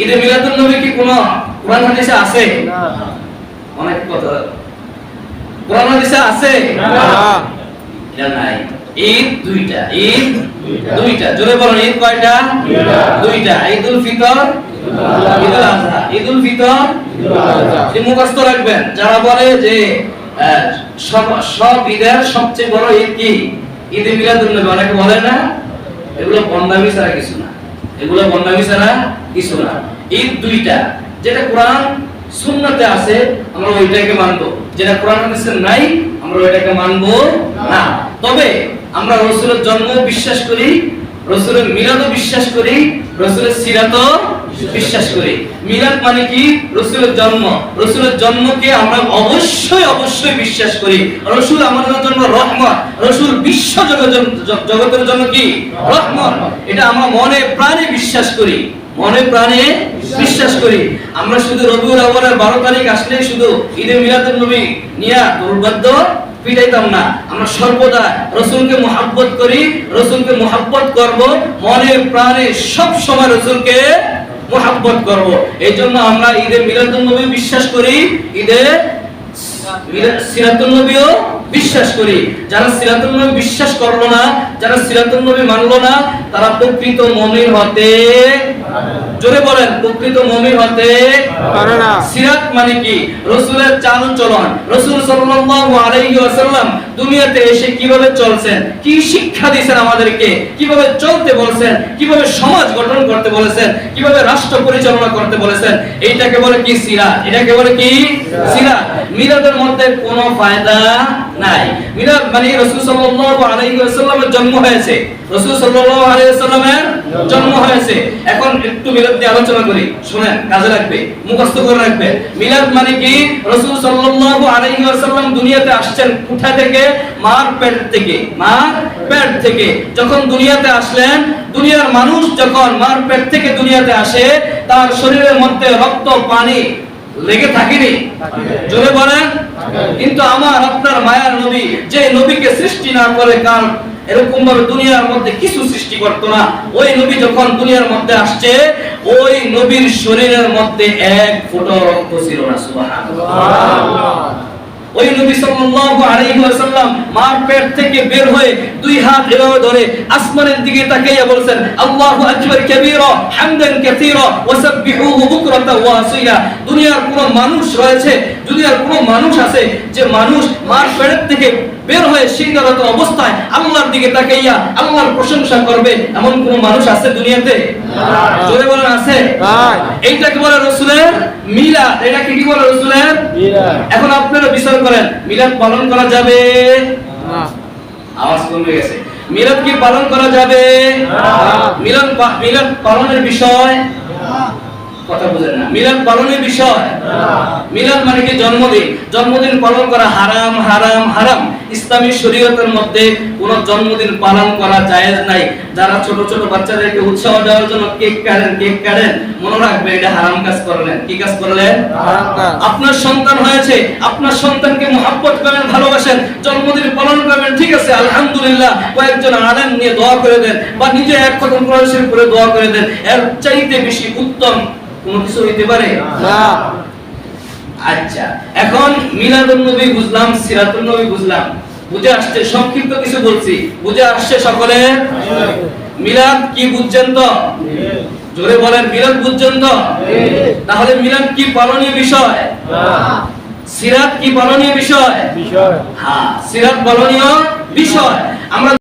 ঈদে মিলাদুন নবী কি কোনো কোরআন হাদিসে আছে? না। অনেক কথা। কোরআন হাদিসে আছে? না। এটা নাই। ঈদ দুইটা। ঈদ দুইটা। জোরে বলুন ঈদ কয়টা? দুইটা। দুইটা। ঈদুল ফিতর ঈদুল আজহা ঈদুল ফিতর এই মুখস্থ রাখবেন। যারা বলে যে সব সব ঈদের সবচেয়ে বড় ঈদ কি? ঈদে মিলাদুন নবী। অনেকে বলে না এগুলো বন্দামি ছাড়া কিছু না। এগুলো বন্দামি ছাড়া কিছু না ঈদ দুইটা, যেটা কোরআন আছে, আমরা ওইটাকে মানবো। যেটা কোরআন হাদিসে নাই, আমরা ওইটাকে মানবো না। তবে আমরা রসুলের জন্ম বিশ্বাস করি, রসুলের মিলাদও বিশ্বাস করি, রসুলের বিশ্বাস করি। মিলাদ মানে কি? রসুলের জন্ম। রসুলের জন্মকে আমরা অবশ্যই অবশ্যই বিশ্বাস করি। রসুল আমাদের জন্য রহমত। রসুল বিশ্ব জগতের জন্য কি? রহমত। এটা আমরা মনে প্রাণে বিশ্বাস করি। মনে প্রাণে বিশ্বাস করি। আমরা শুধু রবিউল আউয়ালের বারো তারিখ আসলে শুধু ঈদে মিলাদুল নবী নিয়া দুর্বাদ্য পিটাইতাম না। আমরা সর্বদা রসুলকে মোহাব্বত করি, রসুলকে মোহাব্বত করব, মনে প্রাণে সব সময় রসুলকে মোহাব্বত করব। এই জন্য আমরা ঈদে মিলাদুল নবী বিশ্বাস করি, ঈদে সিরাতুল নবীও বিশ্বাস করি। যারা সিরাতুল নবী বিশ্বাস করল না, যারা সিরাতুল নবী মানলো না, তারা প্রকৃত মুমিন হতে জোরে বলেন, প্রকৃত মুমিন হতে পারে না। সিরাত মানে কি? রসুলের চালন চলন রসুল সাল্লাল্লাহু আলাইহি ওয়াসাল্লাম দুনিয়াতে এসে কীভাবে চলছেন? কি শিক্ষা দিয়েছেন আমাদেরকে? কীভাবে চলতে বলেছেন? কীভাবে সমাজ গঠন করতে বলেছেন? কীভাবে রাষ্ট্র পরিচালনা করতে বলেছেন? এইটাকে বলে কি সিরাত? এটাকে বলে কি সিরাত? মিলাদের মধ্যে কোনো ফায়দা নাই। মিলাদ মানে রাসূল সাল্লাল্লাহু আলাইহি ওয়াসাল্লামের জন্ম হয়েছে। রাসূল সাল্লাল্লাহু আলাইহি ওয়াসাল্লামের জন্ম হয়েছে এখন একটু মিলাদ নিয়ে আলোচনা করি। শুনেন, কাজে লাগবে, মুখস্থ করে রাখবেন মিলাদ মানে কি? রাসূল সাল্লাল্লাহু আলাইহি ওয়াসাল্লাম দুনিয়াতে আসছেন কোথা থেকে? মার পেট থেকে। মার পেট থেকে। যখন দুনিয়াতে আসলেন, দুনিয়ার মানুষ যখন মার পেট থেকে দুনিয়াতে আসে, তার শরীরের মধ্যে রক্ত, পানি লেগে থাকেনি? জোরে বলেন। কিন্তু আমার, আপনার মায়ার নবী যে নবীকে সৃষ্টি না করে কারণ এরকম ভাবে দুনিয়ার মধ্যে কিছু সৃষ্টি করতো না। ওই নবী যখন দুনিয়ার মধ্যে আসছে, ওই নবীর শরীরের মধ্যে এক ফুটো রক্ত ছিল না, সুবহানাল্লাহ। ওই নবী সাল্লাল্লাহু আলাইহি ওয়াসাল্লাম মার পেট থেকে বের হয়ে দুই হাত এভাবে ধরে আসমানের দিকে বলেছেন আল্লাহু আকবার কাবীরা হামদান কাসীরা বুকরাতা ওয়া আসীলা। দুনিয়ার কোন মানুষ রয়েছে দুনিয়ার কোন মানুষ আছে যে মানুষ মার পেট থেকে বের হয়ে সিংহারত অবস্থায় আল্লাহর দিকে তাকাইয়া আল্লাহর প্রশংসা করবে এমন কোন মানুষ আছে দুনিয়াতে? জোরে বলেন আছে? নাই। এইটাকে বলে রসুলের? মিলাদ। এটাকে কি বলে রসুলের। এখন আপনারা বিচার করেন মিলাদ পালন করা যাবে? না। আওয়াজ কমে গেছে। মিলাদ কি পালন করা যাবে? না। মিলাদ মিলাদ পালনের বিষয়? কথা বুঝেন না। মিলাদ পালনের বিষয়? মিলাদ মানে কি? জন্মদিন। জন্মদিন পালন করা হারাম হারাম হারাম। ইসলামী শরীয়তের মধ্যে কোন জন্মদিন পালন করা জায়েজ নাই। যারা ছোট ছোট বাচ্চাদেরকে উৎসাহ দেওয়ার জন্য কেক কাটেন কেক কাটেন মনে রাখবেন এটা হারাম কাজ করলেন। কি কাজ করলেন? আপনার সন্তান হয়েছে আপনার সন্তানকে মহাব্বত করেন ভালোবাসেন জন্মদিন পালন করবেন ঠিক আছে আলহামদুলিল্লাহ কয়েকজন আলেম নিয়ে দোয়া করে দেন বা নিজে এক খতম করে দোয়া করে দেন এর চাইতে বেশি উত্তম কোনো কিছু হইতে পারে? না। আচ্ছা এখন মিলাদুন নবী বুঝলাম সিরাতুন নবী বুঝলাম। বুঝে আসছে সংক্ষিপ্ত কিছু বলছি। বুঝে আসছে সকলে? মিলাদ কি বুঝছেন তো? জোরে বলেন মিলাদ বুঝছেন তো? তাহলে মিলাদ কি পালনীয় বিষয়? সিরাত কি পালনীয় বিষয়? বিষয়। হ্যাঁ সিরাত পালনীয় বিষয়। আমরা